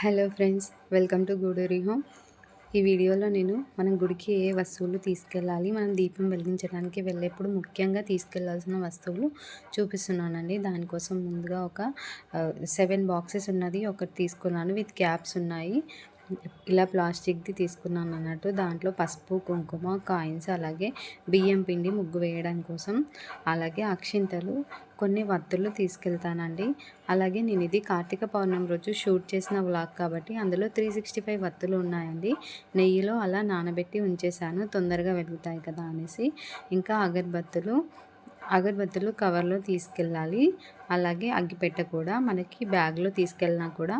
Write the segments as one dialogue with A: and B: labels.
A: Hello friends welcome to Guduri home. ఈ వీడియోలో నేను మనం గుడికి ఏ వస్తువులు తీసుకెళ్ళాలి మనం దీపం వెలిగించడానికి వెళ్ళేప్పుడు ముఖ్యంగా తీసుకెళ్ళాల్సిన వస్తువులు చూపిస్తున్నానండి. దానికోసం ముందుగా ఒక సెవెన్ బాక్సెస్ ఉన్నది ఒకటి తీసుకున్నాను విత్ క్యాప్స్ ఉన్నాయి. ఇలా ప్లాస్టిక్ది తీసుకున్నాను అన్నట్టు. దాంట్లో పసుపు కుంకుమ కాయిన్స్ అలాగే బియ్యం పిండి ముగ్గు వేయడం కోసం అలాగే అక్షింతలు కొన్ని వత్తులు తీసుకెళ్తానండి. అలాగే నేను ఇది కార్తీక పౌర్ణమి రోజు షూట్ చేసిన వ్లాగ్ కాబట్టి అందులో త్రీ సిక్స్టీ ఫైవ్ వత్తులు ఉన్నాయండి. నెయ్యిలో అలా నానబెట్టి ఉంచేసాను తొందరగా వెలుగుతాయి కదా అనేసి. ఇంకా అగరబత్తులు అగరబత్తులు కవర్లో తీసుకెళ్ళాలి. అలాగే అగ్గిపెట్ట కూడా మనకి బ్యాగ్లో తీసుకెళ్ళినా కూడా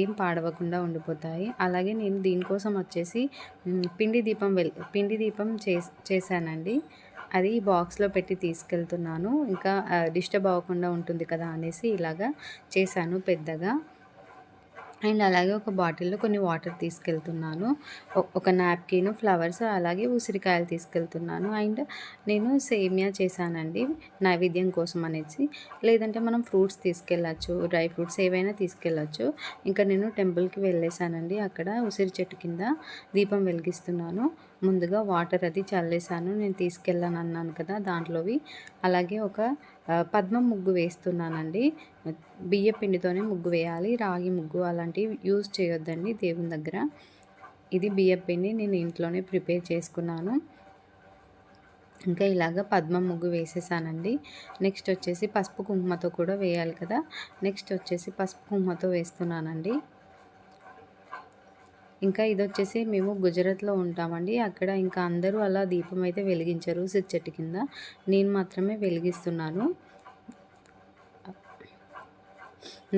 A: ఏం పాడవకుండా ఉండిపోతాయి. అలాగే నేను దీనికోసం వచ్చేసి పిండి దీపం వెల్ పిండి దీపం చేశానండి. అది బాక్స్లో పెట్టి తీసుకెళ్తున్నాను. ఇంకా డిస్టర్బ్ అవ్వకుండా ఉంటుంది కదా అనేసి ఇలాగా చేశాను పెద్దగా. అండ్ అలాగే ఒక బాటిల్లో కొన్ని వాటర్ తీసుకెళ్తున్నాను. ఒక నాప్కిన్ ఫ్లవర్స్ అలాగే ఉసిరికాయలు తీసుకెళ్తున్నాను. అండ్ నేను సేమియా చేశానండి నైవేద్యం కోసం అనేసి. లేదంటే మనం ఫ్రూట్స్ తీసుకెళ్ళచ్చు డ్రై ఫ్రూట్స్ ఏవైనా తీసుకెళ్ళచ్చు. ఇంకా నేను టెంపుల్కి వెళ్ళేసానండి అక్కడ ఉసిరి చెట్టు కింద దీపం వెలిగిస్తున్నాను. ముందుగా వాటర్ అది చల్లేసాను నేను తీసుకెళ్ళాను అన్నాను కదా దాంట్లోవి. అలాగే ఒక పద్మం ముగ్గు వేస్తున్నానండి. బియ్య పిండితోనే ముగ్గు వేయాలి. రాగి ముగ్గు అలాంటివి యూజ్ చేయొద్దండి దేవుని దగ్గర. ఇది బియ్య పిండి నేను ఇంట్లోనే ప్రిపేర్ చేసుకున్నాను. ఇంకా ఇలాగ పద్మం ముగ్గు వేసేసానండి. నెక్స్ట్ వచ్చేసి పసుపు కుంకుమతో కూడా వేయాలి కదా. నెక్స్ట్ వచ్చేసి పసుపు కుంకుమతో వేస్తున్నానండి. ఇంకా ఇది వచ్చేసి మేము గుజరాత్లో ఉంటామండి. అక్కడ ఇంకా అందరూ అలా దీపం అయితే వెలిగించరు సిట్ చెట్టు కింద. నేను మాత్రమే వెలిగిస్తున్నాను.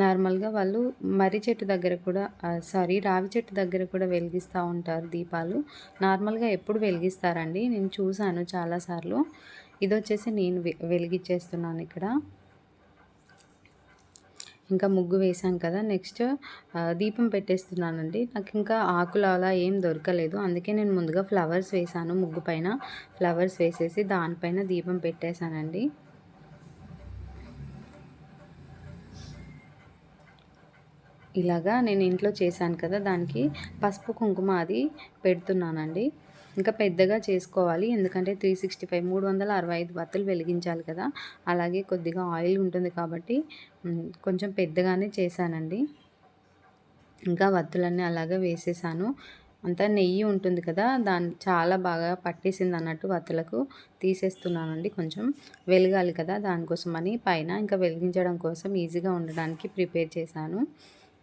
A: నార్మల్గా వాళ్ళు మర్రి చెట్టు దగ్గర కూడా సారీ రావి చెట్టు దగ్గర కూడా వెలిగిస్తూ ఉంటారు దీపాలు. నార్మల్గా ఎప్పుడు వెలిగిస్తారండి? నేను చూశాను చాలాసార్లు ఇది వచ్చేసి నేను వెలిగించేస్తున్నాను ఇక్కడ. ఇంకా ముగ్గు వేసాం కదా నెక్స్ట్ దీపం పెట్టేస్తున్నానండి. నాకు ఇంకా ఆకులు అలా ఏం దొరకలేదు. అందుకే నేను ముందుగా ఫ్లవర్స్ వేసాను ముగ్గు పైన ఫ్లవర్స్ వేసేసి దానిపైన దీపం పెట్టేశానండి. ఇలాగా నేను ఇంట్లో చేశాను కదా దానికి పసుపు కుంకుమ అది పెడుతున్నానండి. ఇంకా పెద్దగా చేసుకోవాలి. ఎందుకంటే త్రీ సిక్స్టీ ఫైవ్ మూడు వందల అరవై ఐదు వత్తులు వెలిగించాలి కదా. అలాగే కొద్దిగా ఆయిల్ ఉంటుంది కాబట్టి కొంచెం పెద్దగానే చేశానండి. ఇంకా వత్తులన్నీ అలాగే వేసేసాను. అంతా నెయ్యి ఉంటుంది కదా దాన్ని చాలా బాగా పట్టేసింది అన్నట్టు వత్తులకు తీసేస్తున్నానండి. కొంచెం వెలగాలి కదా దానికోసమని పైన ఇంకా వెలిగించడం కోసం ఈజీగా ఉండడానికి ప్రిపేర్ చేశాను.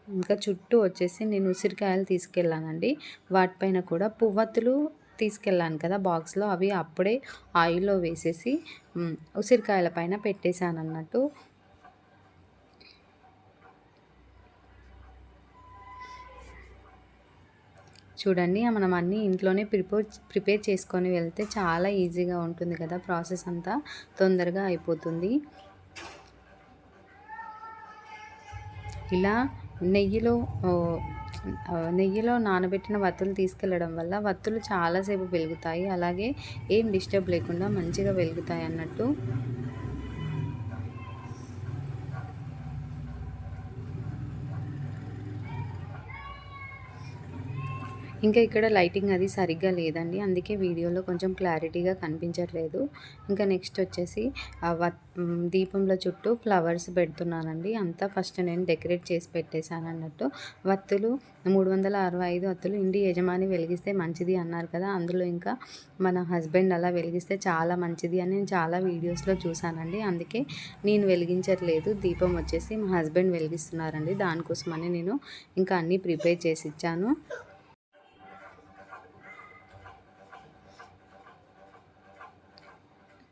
A: ఇంకా చుట్టూ వచ్చేసి నేను ఉసిరికాయలు తీసుకెళ్ళానండి. వాటిపైన కూడా పువ్వత్తులు తీసుకెళ్ళాను కదా బాక్స్లో అవి అప్పుడే ఆయిల్లో వేసేసి ఉసిరికాయల పైన పెట్టేశాను అన్నట్టు చూడండి మనం అన్నీ ఇంట్లోనే ప్రిపేర్ ప్రిపేర్ చేసుకొని వెళ్తే చాలా ఈజీగా ఉంటుంది కదా ప్రాసెస్ అంతా. తొందరగా అయిపోతుంది. ఇలా నెయ్యిలో నెయ్యిలో నానబెట్టిన వత్తులు తీసుకెళ్ళడం వల్ల వత్తులు చాలాసేపు వెలుగుతాయి. అలాగే ఏం డిస్టర్బ్ లేకుండా మంచిగా వెలుగుతాయి అన్నట్టు ఇంకా ఇక్కడ లైటింగ్ అది సరిగ్గా లేదండి. అందుకే వీడియోలో కొంచెం క్లారిటీగా కనిపించట్లేదు. ఇంకా నెక్స్ట్ వచ్చేసి దీపంలో చుట్టూ ఫ్లవర్స్ పెడుతున్నానండి. అంతా ఫస్ట్ నేను డెకరేట్ చేసి పెట్టేశాను అన్నట్టు. వత్తులు మూడు వందల అరవై ఐదు వత్తులు ఇంటి యజమాని వెలిగిస్తే మంచిది అన్నారు కదా. అందులో ఇంకా మన హస్బెండ్ అలా వెలిగిస్తే చాలా మంచిది అని నేను చాలా వీడియోస్లో చూశానండి. అందుకే నేను వెలిగించట్లేదు. దీపం వచ్చేసి మా హస్బెండ్ వెలిగిస్తున్నారండి. దానికోసమని నేను ఇంకా అన్నీ ప్రిపేర్ చేసి ఇచ్చాను.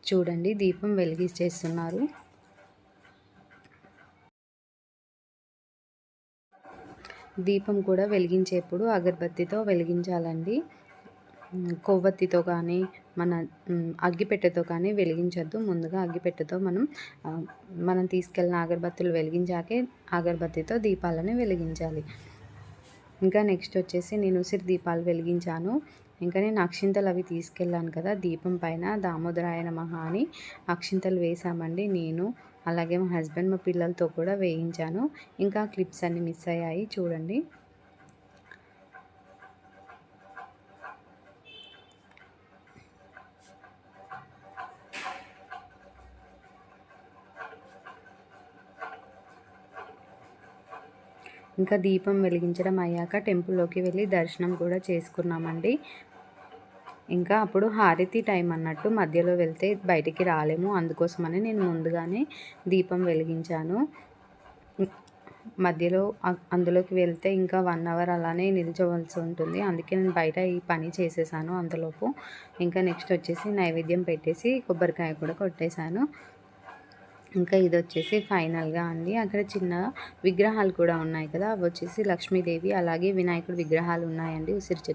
A: చూడండి దీపం వెలిగించేస్తున్నారు. దీపం కూడా వెలిగించేప్పుడు అగరబత్తితో వెలిగించాలండి. కొవ్వొత్తితో కానీ మన అగ్గిపెట్టెతో కానీ వెలిగించద్దు. ముందుగా అగ్గిపెట్టెతో మనం మనం తీసుకెళ్ళిన అగరబత్తులు వెలిగించాకే అగరబత్తితో దీపాలను వెలిగించాలి. ఇంకా నెక్స్ట్ వచ్చేసి నేను ఉసిరి దీపాలు వెలిగించాను. ఇంకా నేను అక్షింతలు అవి తీసుకెళ్ళాను కదా దీపం పైన దామోదరాయన మహా అని అక్షింతలు వేసామండి నేను. అలాగే మా హస్బెండ్ మా పిల్లలతో కూడా వేయించాను. ఇంకా క్లిప్స్ అన్నీ మిస్ అయ్యాయి చూడండి. ఇంకా దీపం వెలిగించడం అయ్యాక టెంపుల్లోకి వెళ్ళి దర్శనం కూడా చేసుకున్నామండి. ఇంకా అప్పుడు హారతి టైం అన్నట్టు మధ్యలో వెళ్తే బయటికి రాలేము. అందుకోసమని నేను ముందుగానే దీపం వెలిగించాను. మధ్యలో అందులోకి వెళ్తే ఇంకా వన్ అవర్ అలానే నిల్చోవలసి ఉంటుంది. అందుకే నేను బయట ఈ పని చేసేసాను అంతలోపు. ఇంకా నెక్స్ట్ వచ్చేసి నైవేద్యం పెట్టేసి కొబ్బరికాయ కూడా కొట్టేశాను. ఇంకా ఇది వచ్చేసి ఫైనల్గా అండి. అక్కడ చిన్న విగ్రహాలు కూడా ఉన్నాయి కదా అవి వచ్చేసి లక్ష్మీదేవి అలాగే వినాయకుడి విగ్రహాలు ఉన్నాయండి. ఉసిరి చెట్టు